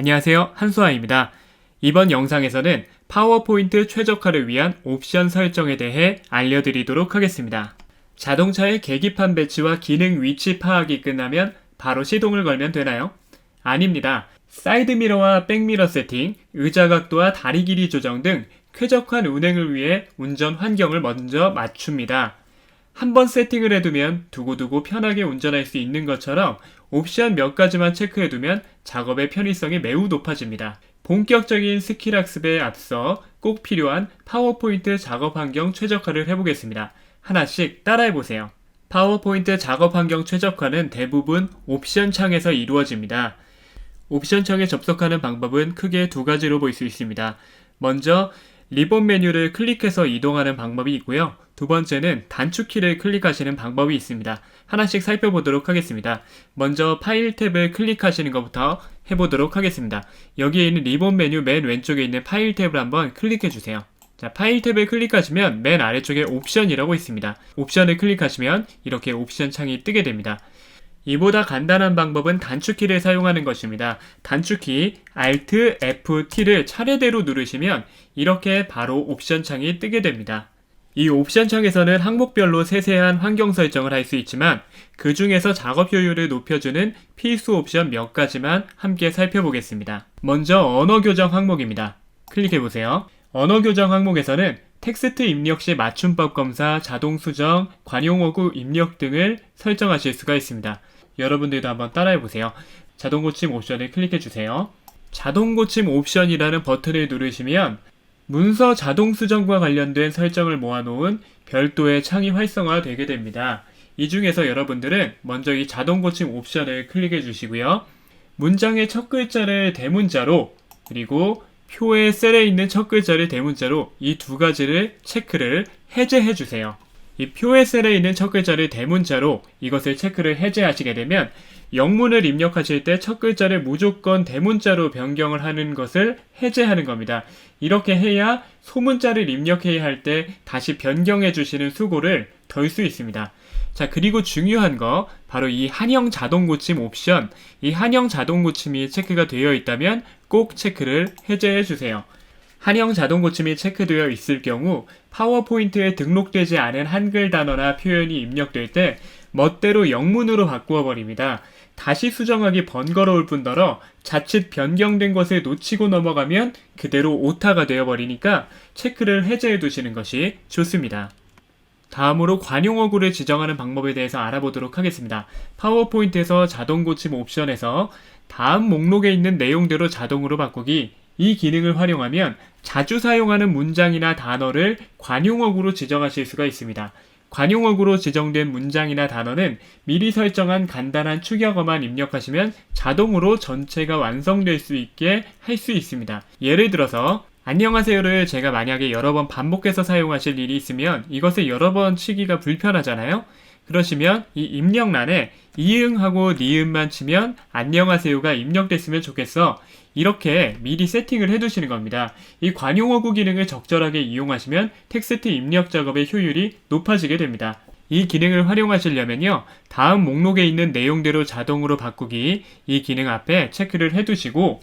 안녕하세요. 한수아입니다. 이번 영상에서는 파워포인트 최적화를 위한 옵션 설정에 대해 알려드리도록 하겠습니다. 자동차의 계기판 배치와 기능 위치 파악이 끝나면 바로 시동을 걸면 되나요? 아닙니다. 사이드미러와 백미러 세팅, 의자 각도와 다리 길이 조정 등 쾌적한 운행을 위해 운전 환경을 먼저 맞춥니다. 한번 세팅을 해두면 두고두고 편하게 운전할 수 있는 것처럼 옵션 몇 가지만 체크해두면 작업의 편의성이 매우 높아집니다. 본격적인 스킬 학습에 앞서 꼭 필요한 파워포인트 작업 환경 최적화를 해보겠습니다. 하나씩 따라해보세요. 파워포인트 작업 환경 최적화는 대부분 옵션 창에서 이루어집니다. 옵션 창에 접속하는 방법은 크게 두 가지로 볼 수 있습니다. 먼저 리본 메뉴를 클릭해서 이동하는 방법이 있고요. 두 번째는 단축키를 클릭하시는 방법이 있습니다. 하나씩 살펴보도록 하겠습니다. 먼저 파일 탭을 클릭하시는 것부터 해보도록 하겠습니다. 여기에 있는 리본 메뉴 맨 왼쪽에 있는 파일 탭을 한번 클릭해 주세요. 자, 파일 탭을 클릭하시면 맨 아래쪽에 옵션이라고 있습니다. 옵션을 클릭하시면 이렇게 옵션 창이 뜨게 됩니다. 이보다 간단한 방법은 단축키를 사용하는 것입니다. 단축키 Alt F-T를 차례대로 누르시면 이렇게 바로 옵션 창이 뜨게 됩니다. 이 옵션 창에서는 항목별로 세세한 환경 설정을 할 수 있지만 그 중에서 작업 효율을 높여주는 필수 옵션 몇 가지만 함께 살펴보겠습니다. 먼저 언어 교정 항목입니다. 클릭해 보세요. 언어 교정 항목에서는 텍스트 입력 시 맞춤법 검사, 자동 수정, 관용어구 입력 등을 설정하실 수가 있습니다. 여러분들도 한번 따라해 보세요. 자동 고침 옵션을 클릭해 주세요. 자동 고침 옵션이라는 버튼을 누르시면 문서 자동 수정과 관련된 설정을 모아놓은 별도의 창이 활성화 되게 됩니다. 이 중에서 여러분들은 먼저 이 자동 고침 옵션을 클릭해 주시고요. 문장의 첫 글자를 대문자로 그리고 표의 셀에 있는 첫 글자를 대문자로 이 두 가지를 체크를 해제해 주세요. 이 표의 셀에 있는 첫 글자를 대문자로 이것을 체크를 해제하시게 되면 영문을 입력하실 때 첫 글자를 무조건 대문자로 변경을 하는 것을 해제하는 겁니다. 이렇게 해야 소문자를 입력해야 할 때 다시 변경해 주시는 수고를 덜 수 있습니다. 자, 그리고 중요한 거, 바로 이 한영 자동 고침 옵션, 이 한영 자동 고침이 체크가 되어 있다면 꼭 체크를 해제해 주세요. 한영 자동 고침이 체크되어 있을 경우 파워포인트에 등록되지 않은 한글 단어나 표현이 입력될 때 멋대로 영문으로 바꾸어 버립니다. 다시 수정하기 번거로울 뿐더러 자칫 변경된 것을 놓치고 넘어가면 그대로 오타가 되어버리니까 체크를 해제해 두시는 것이 좋습니다. 다음으로 관용어구를 지정하는 방법에 대해서 알아보도록 하겠습니다. 파워포인트에서 자동 고침 옵션에서 다음 목록에 있는 내용대로 자동으로 바꾸기 이 기능을 활용하면 자주 사용하는 문장이나 단어를 관용어구로 지정하실 수가 있습니다. 관용어구로 지정된 문장이나 단어는 미리 설정한 간단한 추격어만 입력하시면 자동으로 전체가 완성될 수 있게 할 수 있습니다. 예를 들어서 안녕하세요를 제가 만약에 여러 번 반복해서 사용하실 일이 있으면 이것을 여러 번 치기가 불편하잖아요. 그러시면 이 입력란에 이응하고 니은만 치면 안녕하세요가 입력됐으면 좋겠어. 이렇게 미리 세팅을 해두시는 겁니다. 이 관용어구 기능을 적절하게 이용하시면 텍스트 입력 작업의 효율이 높아지게 됩니다. 이 기능을 활용하시려면요. 다음 목록에 있는 내용대로 자동으로 바꾸기 이 기능 앞에 체크를 해두시고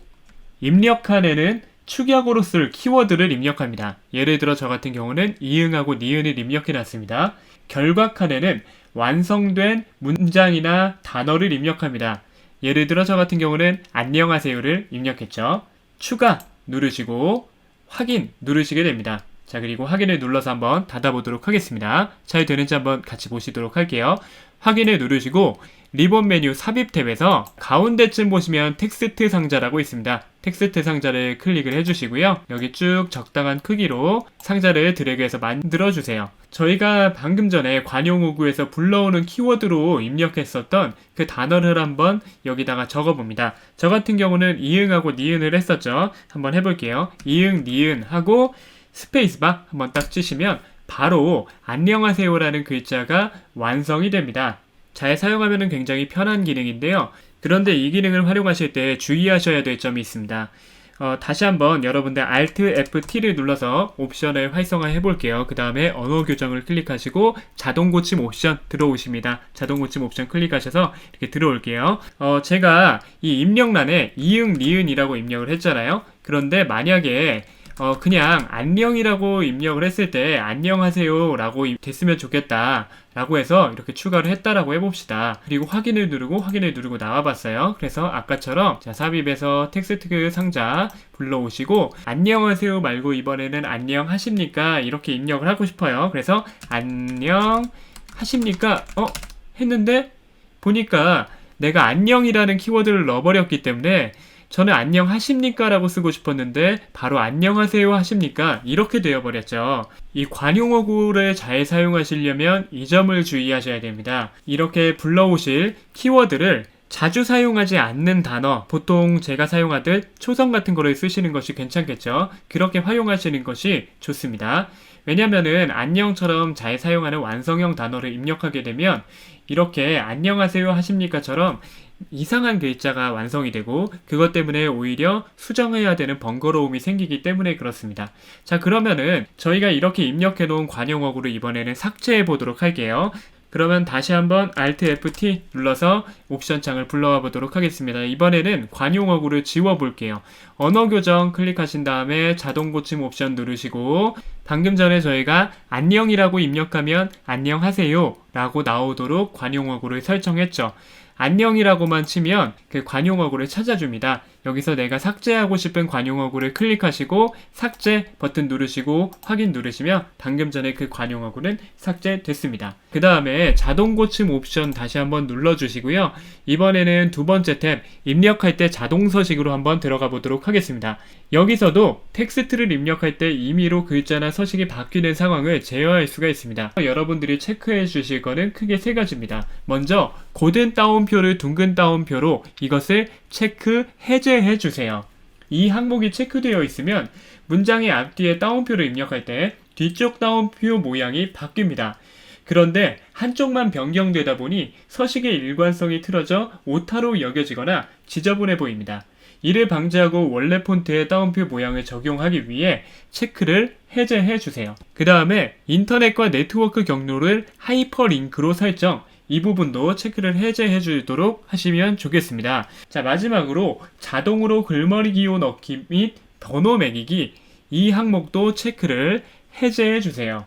입력 칸에는 축약으로 쓸 키워드를 입력합니다. 예를 들어 저 같은 경우는 이응하고 니은을 입력해 놨습니다. 결과 칸에는 완성된 문장이나 단어를 입력합니다. 예를 들어 저 같은 경우는 안녕하세요를 입력했죠. 추가 누르시고 확인 누르시게 됩니다. 자, 그리고 확인을 눌러서 한번 닫아보도록 하겠습니다. 잘 되는지 한번 같이 보시도록 할게요. 확인을 누르시고 리본 메뉴 삽입 탭에서 가운데쯤 보시면 텍스트 상자라고 있습니다. 텍스트 상자를 클릭을 해주시고요. 여기 쭉 적당한 크기로 상자를 드래그해서 만들어주세요. 저희가 방금 전에 관용호구에서 불러오는 키워드로 입력했었던 그 단어를 한번 여기다가 적어봅니다. 저 같은 경우는 이응하고 니은을 했었죠. 한번 해볼게요. 이응, 니은 하고 스페이스바 한번 딱 치시면 바로 안녕하세요라는 글자가 완성이 됩니다. 잘 사용하면 굉장히 편한 기능인데요. 그런데 이 기능을 활용하실 때 주의하셔야 될 점이 있습니다. 어, 다시 한번 여러분들 Alt F-T를 눌러서 옵션을 활성화해 볼게요. 그 다음에 언어 교정을 클릭하시고 자동 고침 옵션 들어오십니다. 자동 고침 옵션 클릭하셔서 이렇게 들어올게요. 어, 제가 이 입력란에 이응, 리은이라고 입력을 했잖아요. 그런데 만약에 어, 그냥 안녕이라고 입력을 했을 때 안녕하세요 라고 됐으면 좋겠다 라고 해서 이렇게 추가를 했다라고 해봅시다. 그리고 확인을 누르고 확인을 누르고 나와봤어요. 그래서 아까처럼 자, 삽입에서 텍스트 상자 불러오시고 안녕하세요 말고 이번에는 안녕 하십니까 이렇게 입력을 하고 싶어요. 그래서 안녕 하십니까 어? 했는데 보니까 내가 안녕이라는 키워드를 넣어버렸기 때문에 저는 안녕하십니까? 라고 쓰고 싶었는데 바로 안녕하세요 하십니까? 이렇게 되어버렸죠. 이 관용어구를 잘 사용하시려면 이 점을 주의하셔야 됩니다. 이렇게 불러오실 키워드를 자주 사용하지 않는 단어, 보통 제가 사용하듯 초성 같은 거를 쓰시는 것이 괜찮겠죠. 그렇게 활용하시는 것이 좋습니다. 왜냐면은 안녕처럼 잘 사용하는 완성형 단어를 입력하게 되면 이렇게 안녕하세요 하십니까처럼 이상한 글자가 완성이 되고 그것 때문에 오히려 수정해야 되는 번거로움이 생기기 때문에 그렇습니다. 자 그러면은 저희가 이렇게 입력해 놓은 관용어구를 이번에는 삭제해 보도록 할게요. 그러면 다시 한번 Alt F-T 눌러서 옵션 창을 불러와 보도록 하겠습니다. 이번에는 관용어구를 지워 볼게요. 언어 교정 클릭하신 다음에 자동 고침 옵션 누르시고 방금 전에 저희가 안녕이라고 입력하면 안녕하세요 라고 나오도록 관용어구를 설정했죠. 안녕이라고만 치면 그 관용어구를 찾아줍니다. 여기서 내가 삭제하고 싶은 관용어구를 클릭하시고 삭제 버튼 누르시고 확인 누르시면 방금 전에 그 관용어구는 삭제됐습니다. 그 다음에 자동 고침 옵션 다시 한번 눌러주시고요. 이번에는 두 번째 탭 입력할 때 자동 서식으로 한번 들어가 보도록 하겠습니다. 여기서도 텍스트를 입력할 때 임의로 글자나 서식이 바뀌는 상황을 제어할 수가 있습니다. 여러분들이 체크해 주실 거는 크게 세 가지입니다. 먼저 고든 따옴표를 둥근 따옴표로 이것을 체크 해제 해 주세요. 이 항목이 체크되어 있으면 문장의 앞뒤에 따옴표를 입력할 때 뒤쪽 따옴표 모양이 바뀝니다. 그런데 한쪽만 변경되다 보니 서식의 일관성이 틀어져 오타로 여겨지거나 지저분해 보입니다. 이를 방지하고 원래 폰트의 따옴표 모양을 적용하기 위해 체크를 해제해 주세요. 그 다음에 인터넷과 네트워크 경로를 하이퍼링크로 설정, 이 부분도 체크를 해제해 주도록 하시면 좋겠습니다. 자, 마지막으로 자동으로 글머리 기호 넣기 및 번호 매기기 이 항목도 체크를 해제해 주세요.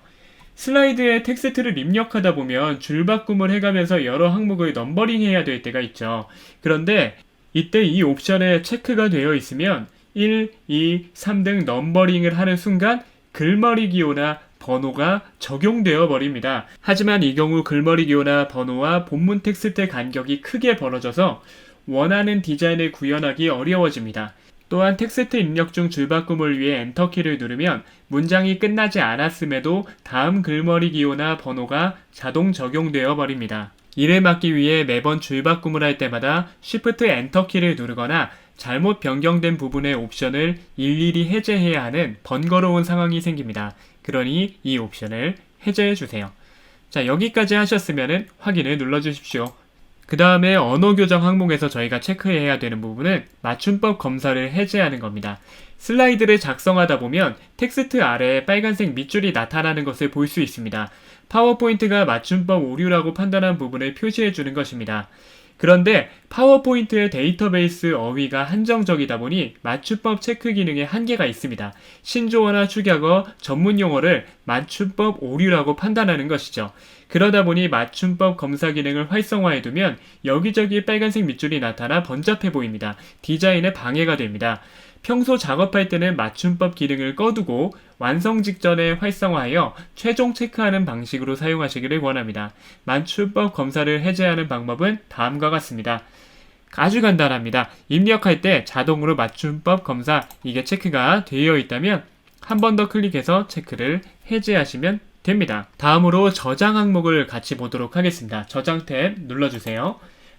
슬라이드에 텍스트를 입력하다 보면 줄바꿈을 해가면서 여러 항목을 넘버링 해야 될 때가 있죠. 그런데 이때 이 옵션에 체크가 되어 있으면 1, 2, 3등 넘버링을 하는 순간 글머리 기호나 번호가 적용되어 버립니다. 하지만 이 경우 글머리 기호나 번호와 본문 텍스트의 간격이 크게 벌어져서 원하는 디자인을 구현하기 어려워집니다. 또한 텍스트 입력 중 줄바꿈을 위해 엔터키를 누르면 문장이 끝나지 않았음에도 다음 글머리 기호나 번호가 자동 적용되어 버립니다. 이를 막기 위해 매번 줄바꿈을 할 때마다 Shift 엔터키를 누르거나 잘못 변경된 부분의 옵션을 일일이 해제해야 하는 번거로운 상황이 생깁니다. 그러니 이 옵션을 해제해 주세요. 자, 여기까지 하셨으면 확인을 눌러 주십시오. 그 다음에 언어 교정 항목에서 저희가 체크해야 되는 부분은 맞춤법 검사를 해제하는 겁니다. 슬라이드를 작성하다 보면 텍스트 아래에 빨간색 밑줄이 나타나는 것을 볼 수 있습니다. 파워포인트가 맞춤법 오류라고 판단한 부분을 표시해 주는 것입니다. 그런데 파워포인트의 데이터베이스 어휘가 한정적이다 보니 맞춤법 체크 기능에 한계가 있습니다. 신조어나 축약어, 전문 용어를 맞춤법 오류라고 판단하는 것이죠. 그러다 보니 맞춤법 검사 기능을 활성화해 두면 여기저기 빨간색 밑줄이 나타나 번잡해 보입니다. 디자인에 방해가 됩니다. 평소 작업할 때는 맞춤법 기능을 꺼두고 완성 직전에 활성화하여 최종 체크하는 방식으로 사용하시기를 원합니다. 맞춤법 검사를 해제하는 방법은 다음과 같습니다. 아주 간단합니다. 입력할 때 자동으로 맞춤법 검사 이게 체크가 되어 있다면 한 번 더 클릭해서 체크를 해제하시면 됩니다. 다음으로 저장 항목을 같이 보도록 하겠습니다. 저장 탭 눌러주세요.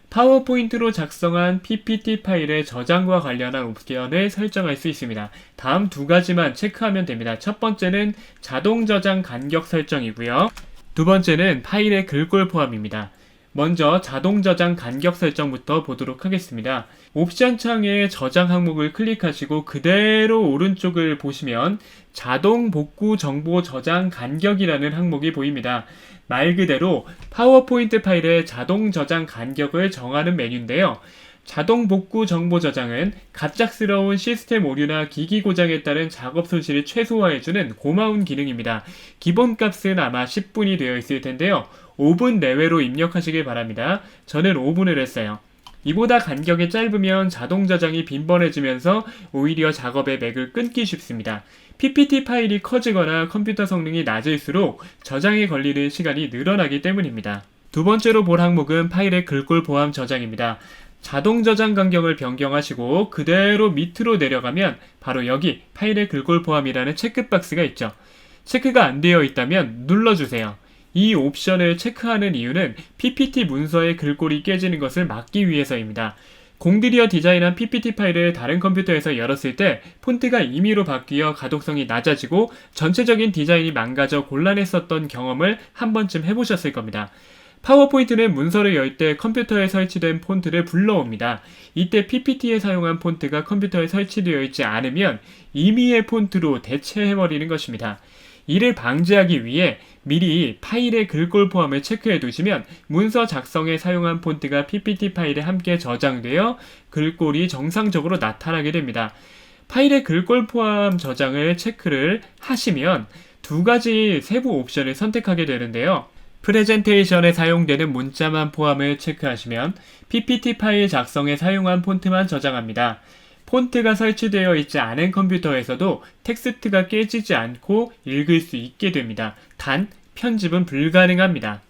파워포인트로 작성한 PPT 파일의 저장과 관련한 옵션을 설정할 수 있습니다. 다음 두 가지만 체크하면 됩니다. 첫 번째는 자동 저장 간격 설정이고요. 두 번째는 파일의 글꼴 포함입니다. 먼저 자동 저장 간격 설정부터 보도록 하겠습니다. 옵션 창에 저장 항목을 클릭하시고 그대로 오른쪽을 보시면 자동 복구 정보 저장 간격이라는 항목이 보입니다. 말 그대로 파워포인트 파일의 자동 저장 간격을 정하는 메뉴인데요. 자동 복구 정보 저장은 갑작스러운 시스템 오류나 기기 고장에 따른 작업 손실을 최소화해주는 고마운 기능입니다. 기본 값은 아마 10분이 되어 있을 텐데요. 5분 내외로 입력하시길 바랍니다. 저는 5분을 했어요. 이보다 간격이 짧으면 자동 저장이 빈번해지면서 오히려 작업의 맥을 끊기 쉽습니다. PPT 파일이 커지거나 컴퓨터 성능이 낮을수록 저장에 걸리는 시간이 늘어나기 때문입니다. 두 번째로 볼 항목은 파일의 글꼴 보함 저장입니다. 자동 저장 간격을 변경하시고 그대로 밑으로 내려가면 바로 여기 파일의 글꼴 포함이라는 체크박스가 있죠. 체크가 안 되어 있다면 눌러주세요. 이 옵션을 체크하는 이유는 PPT 문서의 글꼴이 깨지는 것을 막기 위해서입니다. 공들여 디자인한 PPT 파일을 다른 컴퓨터에서 열었을 때 폰트가 임의로 바뀌어 가독성이 낮아지고 전체적인 디자인이 망가져 곤란했었던 경험을 한 번쯤 해보셨을 겁니다. 파워포인트는 문서를 열 때 컴퓨터에 설치된 폰트를 불러옵니다. 이때 PPT에 사용한 폰트가 컴퓨터에 설치되어 있지 않으면 임의의 폰트로 대체해버리는 것입니다. 이를 방지하기 위해 미리 파일의 글꼴 포함을 체크해 두시면 문서 작성에 사용한 폰트가 PPT 파일에 함께 저장되어 글꼴이 정상적으로 나타나게 됩니다. 파일의 글꼴 포함 저장을 체크를 하시면 두 가지 세부 옵션을 선택하게 되는데요. 프레젠테이션에 사용되는 문자만 포함을 체크하시면 PPT 파일 작성에 사용한 폰트만 저장합니다. 폰트가 설치되어 있지 않은 컴퓨터에서도 텍스트가 깨지지 않고 읽을 수 있게 됩니다. 단, 편집은 불가능합니다.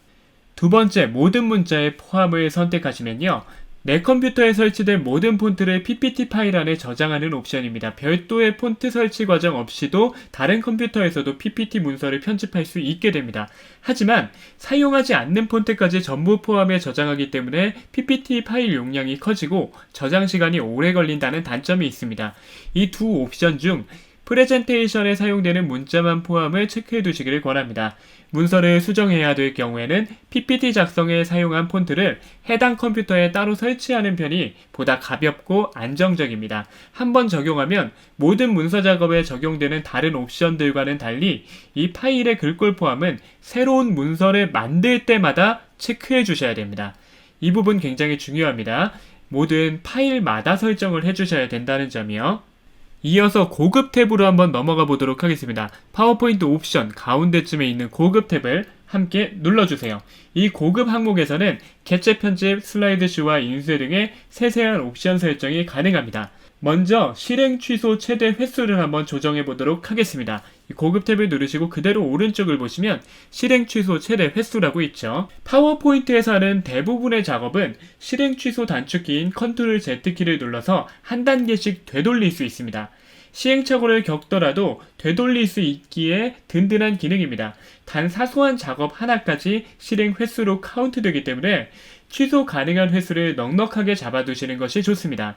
두 번째, 모든 문자의 포함을 선택하시면요. 내 컴퓨터에 설치된 모든 폰트를 PPT 파일 안에 저장하는 옵션입니다. 별도의 폰트 설치 과정 없이도 다른 컴퓨터에서도 PPT 문서를 편집할 수 있게 됩니다. 하지만 사용하지 않는 폰트까지 전부 포함해 저장하기 때문에 PPT 파일 용량이 커지고 저장 시간이 오래 걸린다는 단점이 있습니다. 이 두 옵션 중 프레젠테이션에 사용되는 문자만 포함을 체크해 두시기를 권합니다. 문서를 수정해야 될 경우에는 PPT 작성에 사용한 폰트를 해당 컴퓨터에 따로 설치하는 편이 보다 가볍고 안정적입니다. 한번 적용하면 모든 문서 작업에 적용되는 다른 옵션들과는 달리 이 파일의 글꼴 포함은 새로운 문서를 만들 때마다 체크해 주셔야 됩니다. 이 부분 굉장히 중요합니다. 모든 파일마다 설정을 해주셔야 된다는 점이요. 이어서 고급 탭으로 한번 넘어가 보도록 하겠습니다. 파워포인트 옵션 가운데쯤에 있는 고급 탭을 함께 눌러주세요. 이 고급 항목에서는 개체 편집, 슬라이드 쇼와 인쇄 등의 세세한 옵션 설정이 가능합니다. 먼저 실행 취소 최대 횟수를 한번 조정해 보도록 하겠습니다. 고급 탭을 누르시고 그대로 오른쪽을 보시면 실행 취소 최대 횟수라고 있죠. 파워포인트에서 하는 대부분의 작업은 실행 취소 단축키인 컨트롤 Z키를 눌러서 한 단계씩 되돌릴 수 있습니다. 시행착오를 겪더라도 되돌릴 수 있기에 든든한 기능입니다. 단 사소한 작업 하나까지 실행 횟수로 카운트되기 때문에 취소 가능한 횟수를 넉넉하게 잡아두시는 것이 좋습니다.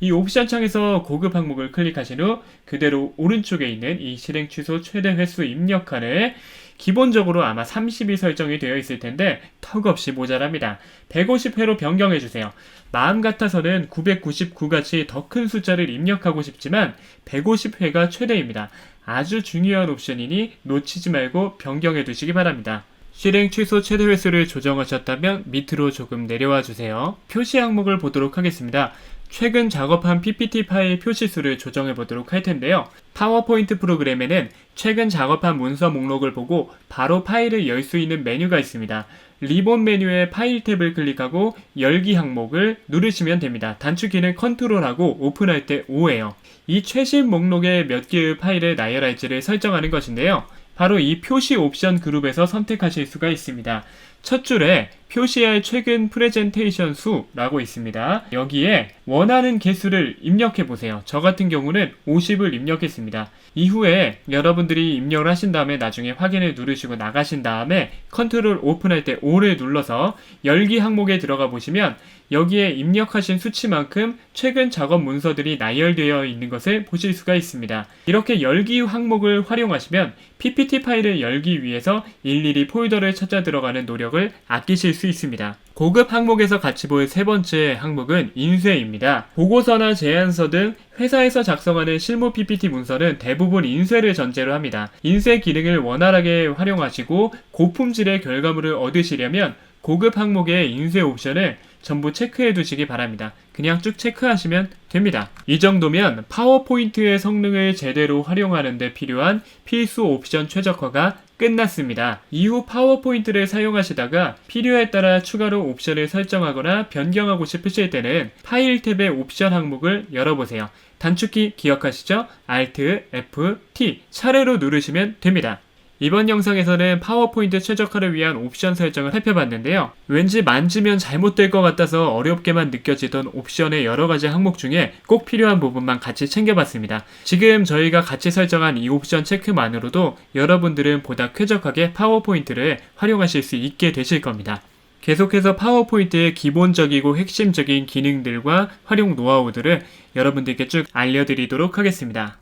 이 옵션 창에서 고급 항목을 클릭하신 후 그대로 오른쪽에 있는 이 실행 취소 최대 횟수 입력칸을 기본적으로 아마 30이 설정이 되어 있을 텐데 턱없이 모자랍니다. 150회로 변경해 주세요. 마음 같아서는 999같이 더 큰 숫자를 입력하고 싶지만 150회가 최대입니다. 아주 중요한 옵션이니 놓치지 말고 변경해 두시기 바랍니다. 실행 취소 최대 횟수를 조정하셨다면 밑으로 조금 내려와 주세요. 표시 항목을 보도록 하겠습니다. 최근 작업한 PPT 파일 표시수를 조정해 보도록 할 텐데요. 파워포인트 프로그램에는 최근 작업한 문서 목록을 보고 바로 파일을 열 수 있는 메뉴가 있습니다. 리본 메뉴의 파일 탭을 클릭하고 열기 항목을 누르시면 됩니다. 단축키는 컨트롤하고 오픈할 때 5예요. 이 최신 목록에 몇 개의 파일을 나열할지를 설정하는 것인데요. 바로 이 표시 옵션 그룹에서 선택하실 수가 있습니다. 첫 줄에 표시할 최근 프레젠테이션 수라고 있습니다. 여기에 원하는 개수를 입력해 보세요. 저 같은 경우는 50을 입력했습니다. 이후에 여러분들이 입력을 하신 다음에 나중에 확인을 누르시고 나가신 다음에 컨트롤 오픈할 때 5를 눌러서 열기 항목에 들어가 보시면 여기에 입력하신 수치만큼 최근 작업 문서들이 나열되어 있는 것을 보실 수가 있습니다. 이렇게 열기 항목을 활용하시면 PPT 파일을 열기 위해서 일일이 폴더를 찾아 들어가는 노력을 아끼실 수 있습니다. 고급 항목에서 같이 볼 세 번째 항목은 인쇄입니다. 보고서나 제안서 등 회사에서 작성하는 실무 PPT 문서는 대부분 인쇄를 전제로 합니다. 인쇄 기능을 원활하게 활용하시고 고품질의 결과물을 얻으시려면 고급 항목의 인쇄 옵션을 전부 체크해 두시기 바랍니다. 그냥 쭉 체크하시면 됩니다. 이 정도면 파워포인트의 성능을 제대로 활용하는 데 필요한 필수 옵션 최적화가 끝났습니다. 이후 파워포인트를 사용하시다가 필요에 따라 추가로 옵션을 설정하거나 변경하고 싶으실 때는 파일 탭의 옵션 항목을 열어보세요. 단축키 기억하시죠? Alt, F, T 차례로 누르시면 됩니다. 이번 영상에서는 파워포인트 최적화를 위한 옵션 설정을 살펴봤는데요. 왠지 만지면 잘못될 것 같아서 어렵게만 느껴지던 옵션의 여러 가지 항목 중에 꼭 필요한 부분만 같이 챙겨봤습니다. 지금 저희가 같이 설정한 이 옵션 체크만으로도 여러분들은 보다 쾌적하게 파워포인트를 활용하실 수 있게 되실 겁니다. 계속해서 파워포인트의 기본적이고 핵심적인 기능들과 활용 노하우들을 여러분들께 쭉 알려드리도록 하겠습니다.